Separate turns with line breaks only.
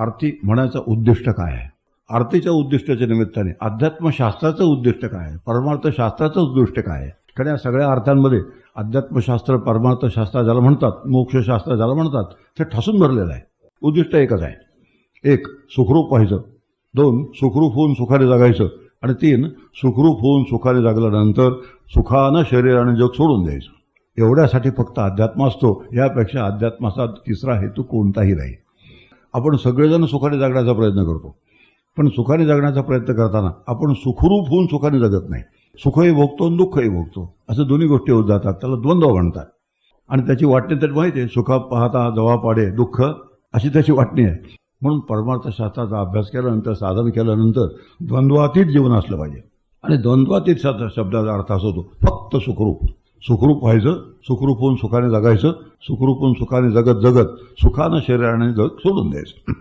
आरती म्हणायचं उद्दिष्ट काय आहे? आरतीच्या उद्दिष्टाच्या निमित्ताने अध्यात्मशास्त्राचं उद्दिष्ट काय आहे? परमार्थशास्त्राचं उद्दिष्ट काय आहे? कारण या सगळ्या अर्थांमध्ये अध्यात्मशास्त्र परमार्थशास्त्र ज्याला म्हणतात मोक्षशास्त्र ज्याला म्हणतात ते ठसून भरलेलं आहे. उद्दिष्ट एकच आहे. एक सुखरूप व्हायचं. दोन सुखरूप होऊन सुखाने जगायचं. आणि तीन सुखरूप होऊन सुखाने जगल्यानंतर सुखानं शरीर आणि जग सोडून द्यायचं. एवढ्यासाठी फक्त अध्यात्म असतो. यापेक्षा अध्यात्माचा तिसरा हेतू कोणताही नाही. आपण सगळेजण सुखाने जगण्याचा प्रयत्न करतो. पण सुखाने जगण्याचा प्रयत्न करताना आपण सुखरूप होऊन सुखाने जगत नाही. सुखही भोगतो आणि दुःखही भोगतो. असं दोन्ही गोष्टी होत जातात. त्याला द्वंद्व म्हणतात. आणि त्याची वाटणी तर माहिती आहे सुखा पाहता जवा पाडे दुःख अशी त्याची वाटणी आहे. म्हणून परमार्थशास्त्राचा अभ्यास केल्यानंतर साधन केल्यानंतर द्वंद्वातीत जीवन असलं पाहिजे. आणि द्वंद्वातीत शब्दाचा अर्थ असा होतो फक्त सुखरूप. सुखरूप व्हायचं सुखरूप होऊन सुखाने जगायचं सुखरूप होऊन सुखाने जगत जगत सुखानं शरीराने जग सोडून द्यायचं.